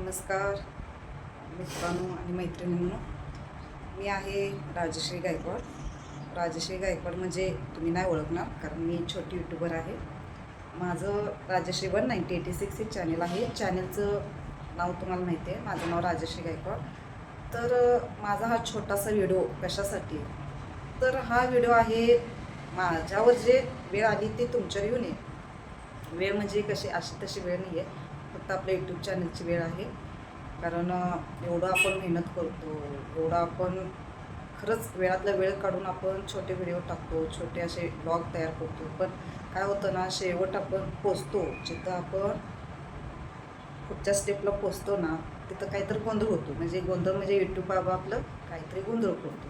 नमस्कार मित्रांनो आणि मैत्रिणींनो मी आहे राजश्री गायकवाड. राजश्री गायकवाड म्हणजे तुम्ही नाही ओळखणार कारण मी छोटी यूट्यूबर आहे. माझं Rajshri one ninety eighty six हे चॅनल आहे. चॅनलचं नाव तुम्हाला माहिती आहे. माझं नाव राजश्री गायकवाड. तर माझा हा छोटासा व्हिडिओ कशासाठी? तर हा व्हिडिओ आहे माझ्यावर जे वेळ आली ते तुमच्यावर येऊन ये वेळ म्हणजे कशी? अशी तशी वेळ नाही आहे आता आपल्या यूट्यूब चॅनलची वेळ आहे. कारण एवढं आपण मेहनत करतो. एवढं आपण खरंच वेळातला वेळ काढून आपण छोटे व्हिडिओ टाकतो छोटे असे ब्लॉग तयार करतो. पण काय होतं ना शेवट आपण पोचतो. जिथं आपण पुढच्या स्टेपला पोचतो ना तिथं काहीतरी गोंधळ होतो. म्हणजे गोंधळ म्हणजे यूट्यूब बाबा आपलं काहीतरी गोंधळ करतो.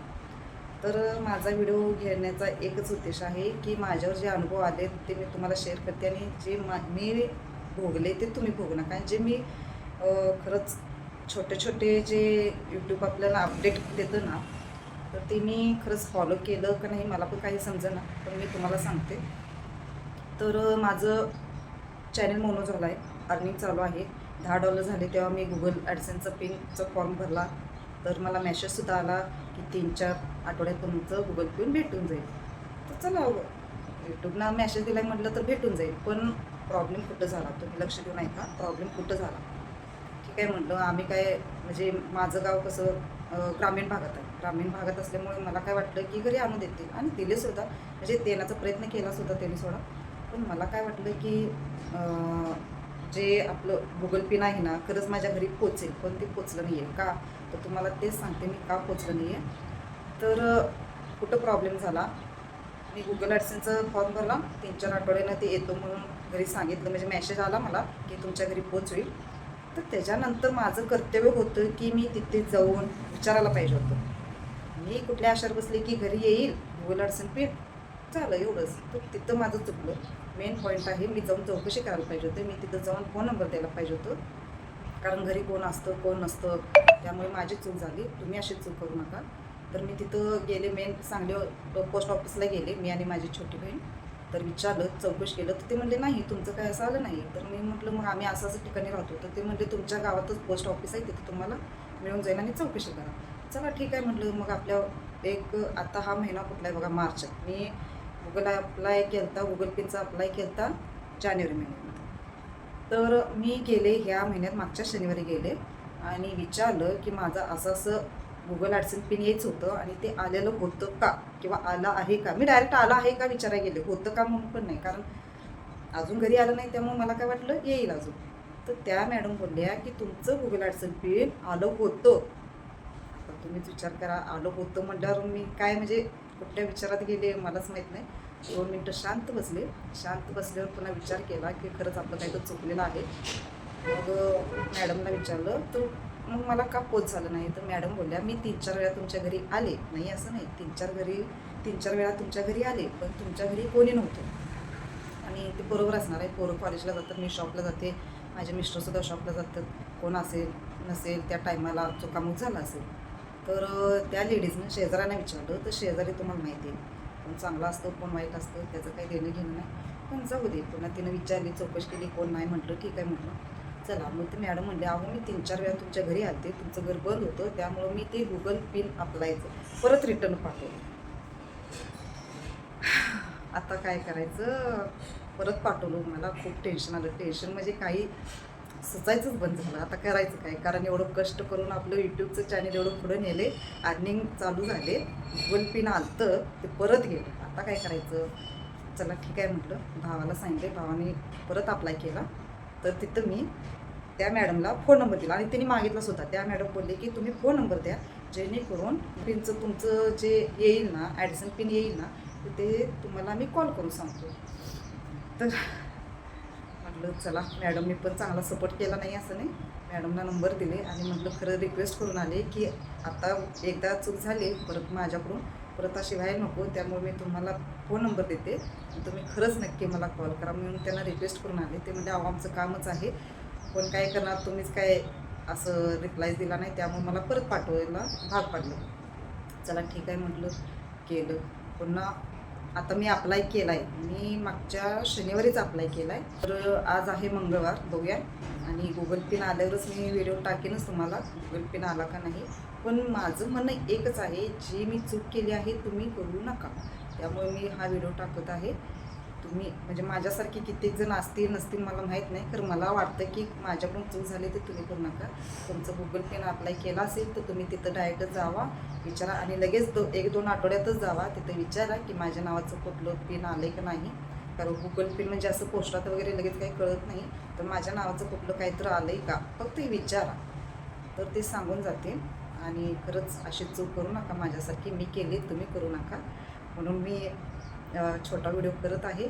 तर माझा व्हिडिओ घेण्याचा एकच उद्देश आहे की माझ्यावर जे अनुभव आले ते मी तुम्हाला शेअर करते. आणि जे मा मी भोगले ते तुम्ही भोगू नका. जे मी खरंच छोटे छोटे जे यूट्यूब आपल्याला अपडेट देतं ना तर ते मी खरंच फॉलो केलं का नाही मला पण काही समजेना पण मी तुम्हाला सांगते. तर माझं चॅनल मोनो झालं आहे अर्निंग चालू आहे. दहा डॉलर झाले तेव्हा मी गुगल ॲडसेनचा पिनचा फॉर्म भरला. तर मला मॅसेजसुद्धा आला की तीन चार आठवड्यात तुमचं गुगल पिन भेटून जाईल. तर चला यूट्यूबना मॅसेज दिला म्हटलं तर भेटून जाईल. पण प्रॉब्लेम कुठं झाला? तुम्ही लक्ष देऊ का प्रॉब्लेम कुठं झाला? ठीक आहे म्हटलं आम्ही काय म्हणजे माझं गाव कसं ग्रामीण भागात आहे. ग्रामीण भागात असल्यामुळे मला काय वाटलं की घरी आणून देतील आणि दिले सुद्धा. म्हणजे देण्याचा प्रयत्न केला सुद्धा त्यांनी सोडा. पण मला काय वाटलं की जे आपलं गुगल पिन आहे ना खरंच माझ्या घरी पोचेल. पण ते पोचलं नाही आहे का? तर तुम्हाला तेच सांगते मी का पोचलं नाही आहे तर कुठं प्रॉब्लेम झाला? मी गुगल ॲडसेनचा फॉर्म भरला. तीन चार आठवड्यानं ते येतो म्हणून घरी सांगितलं. म्हणजे मेसेज आला मला की तुमच्या घरी पोच होईल तर त्याच्यानंतर माझं कर्तव्य होतं की मी तिथे जाऊन विचारायला पाहिजे होतं. मी कुठल्या आशार बसले की घरी येईल गुगल ॲडसन पे झालं एवढंच. तर तिथं माझं चुकलं. मेन पॉईंट आहे मी जाऊन चौकशी करायला पाहिजे होते. मी तिथं जाऊन फोन नंबर द्यायला पाहिजे होतो. कारण घरी कोण असतं कोण नसतं त्यामुळे माझी चूक झाली. तुम्ही अशी चूक करू नका. तर मी तिथं गेले मेन सांगली पोस्ट ऑफिसला गेले मी आणि माझी छोटी बहीण. तर विचारलं चौकशी केलं तर ते म्हणले नाही तुमचं काय असं आलं नाही तर मी म्हटलं मग आम्ही असं असं ठिकाणी राहतो. तर ते म्हणले तुमच्या गावातच पोस्ट ऑफिस आहे तिथे तुम्हाला मिळून जाईल आणि चौकशी करा. चला ठीक आहे म्हटलं मग आपल्या एक आता हा महिना कुठला आहे बघा मार्च मी गुगल अप्लाय केलता गुगल पिनचा अप्लाय केलता जानेवारी महिन्यामध्ये. तर मी गेले ह्या महिन्यात मागच्या शनिवारी गेले आणि विचारलं की माझं असं असं गुगल ॲडसन पिन यायचं होतं आणि ते आलेलं होतं का? किंवा आलं आहे का? मी डायरेक्ट आलं आहे का विचारायला गेले. होतं का म्हणून पण नाही. कारण अजून घरी आलं नाही त्यामुळे मला काय वाटलं? येईल अजून. तर त्या मॅडम बोलल्या की तुमचं गुगल ॲडसन पिन आलं होतं. आता तुम्हीच विचार करा. आलं होतं म्हटल्यावर मी काय म्हणजे कुठल्या विचारात गेले मलाच माहीत नाही. दोन मिनटं शांत बसले. शांत बसल्यावर पुन्हा विचार केला की खरंच आपलं काही तर चुकलेलं आहे. मग मॅडमला विचारलं तर मग मला का पोच झालं नाही? तर मॅडम बोलल्या मी तीन चार वेळा तुमच्या घरी आले. नाही असं नाही. तीन चार घरी तीन चार वेळा तुमच्या घरी आले पण तुमच्या घरी कोणी नव्हतं. आणि ते बरोबर असणार आहे. पोरं कॉलेजला जातात मी शॉपला जाते. माझे मिस्टरसुद्धा शॉपला जातात. कोण असेल नसेल त्या टायमाला चुकामुक झाला असेल. तर त्या लेडीजनं शेजाऱ्यांना विचारलं तर शेजारी तुम्हाला माहिती आहे. कोण चांगला असतो कोण वाईट असतं त्याचं काही देणं घेणं नाही. पण जाऊ दे पुन्हा तिनं विचारली चौकशी केली कोण नाही म्हटलं ठीक आहे म्हटलं. चला मग ते मॅडम म्हणले अहो मी तीन चार वेळा तुमच्या घरी आलते तुमचं घर बंद होतं त्यामुळं मी ते गुगल पिन अप्लायचं परत रिटर्न पाठवलं. आता काय करायचं? परत पाठवलं. मला खूप टेन्शन आलं. टेन्शन म्हणजे काही सुचायचंच बंद झालं. आता करायचं काय? कारण एवढं कष्ट करून आपलं यूट्यूबचं चॅनल एवढं पुढं नेले अर्निंग चालू झाले गुगल पिन आलतं ते परत गेलं. आता काय करायचं? चला ठीक आहे म्हटलं. भावाला सांगितले भावाने परत अप्लाय केला. तर तिथं मी त्या मॅडमला फोन नंबर दिला आणि त्यांनी मागितला सुद्धा. त्या मॅडम बोलले की तुम्ही फोन नंबर द्या जेणेकरून पिनचं तुमचं जे येईल ना ॲडिसन पिन येईल ना तर ते तुम्हाला मी कॉल करून सांगतो. तर म्हटलं चला मॅडमनी पण चांगला सपोर्ट केला नाही असं नाही. मॅडमला नंबर दिले आणि म्हटलं खरं रिक्वेस्ट करून आले की आता एकदा चूक झाली परत माझ्याकडून परत अशी व्हायला नको त्यामुळे मी तुम्हाला फोन नंबर देते. तुम्ही खरंच नक्की मला कॉल करा. म्हणून त्यांना रिक्वेस्ट करून आले. ते म्हणजे अहो आमचं कामच आहे पण काय करणार तुम्हीच काय असं रिप्लाय दिला नाही त्यामुळे मला परत पाठवायला भाग पाडलं. चला ठीक आहे म्हटलं केलं. पुन्हा आता मी अप्लाय केला आहे मी मागच्या शनिवारीच अप्लाय केला आहे तर आज आहे मंगळवार बघूया. आणि गुगल पिन आल्यावरच मी व्हिडिओ टाकेनच तुम्हाला. गुगल पिन आला का नाही. पण माझं म्हणणं एकच आहे जी मी चूक केली आहे तुम्ही करू नका. त्यामुळे मी हा व्हिडिओ टाकत आहे. तुम्ही म्हणजे माझ्यासारखी कित्येक जण असतील नसतील मला माहीत नाही. तर मला वाटतं की माझ्याकडून चूक झाली ते तुम्ही करू नका. तुमचं गुगल पेन अप्लाय केला असेल तर तुम्ही तिथं डायरेक्ट जावा विचारा आणि लगेच दो एक दोन आठवड्यातच जावा. तिथं विचारा की माझ्या नावाचं कुठलं पिन आलं आहे का नाही. कारण गुगल पिन म्हणजे असं पोस्टात वगैरे लगेच काही कळत नाही. तर माझ्या नावाचं कुठलं काहीतरी आलं आहे का? फक्त विचारा. तर ते सांगून जातील. आणि खरंच अशी चूक करू नका. माझ्यासारखी मी केली तुम्ही करू नका. म्हणून मी छोटा व्हिडिओ करत आहे.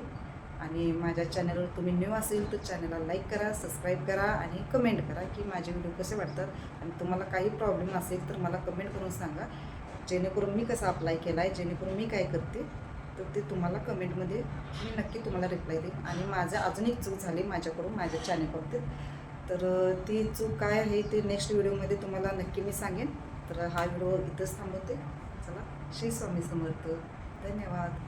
आणि माझ्या चॅनलवर तुम्ही न्यू असेल तर चॅनलला लाईक करा सबस्क्राईब करा आणि कमेंट करा की माझे व्हिडिओ कसे वाटतात. आणि तुम्हाला काही प्रॉब्लेम असेल तर मला कमेंट करून सांगा. जेणेकरून मी कसं अप्लाय केला आहे जेणेकरून मी काय करते तर ते तुम्हाला कमेंटमध्ये मी नक्की तुम्हाला रिप्लाय देईन. आणि माझं अजून एक चूक झाली माझ्याकडून माझ्या चॅनलवरती तर ती चूक काय आहे ते नेक्स्ट व्हिडिओमध्ये तुम्हाला नक्की मी सांगेन. तर हा व्हिडिओ इथंच थांबवते. चला श्री स्वामी समर्थ. धन्यवाद.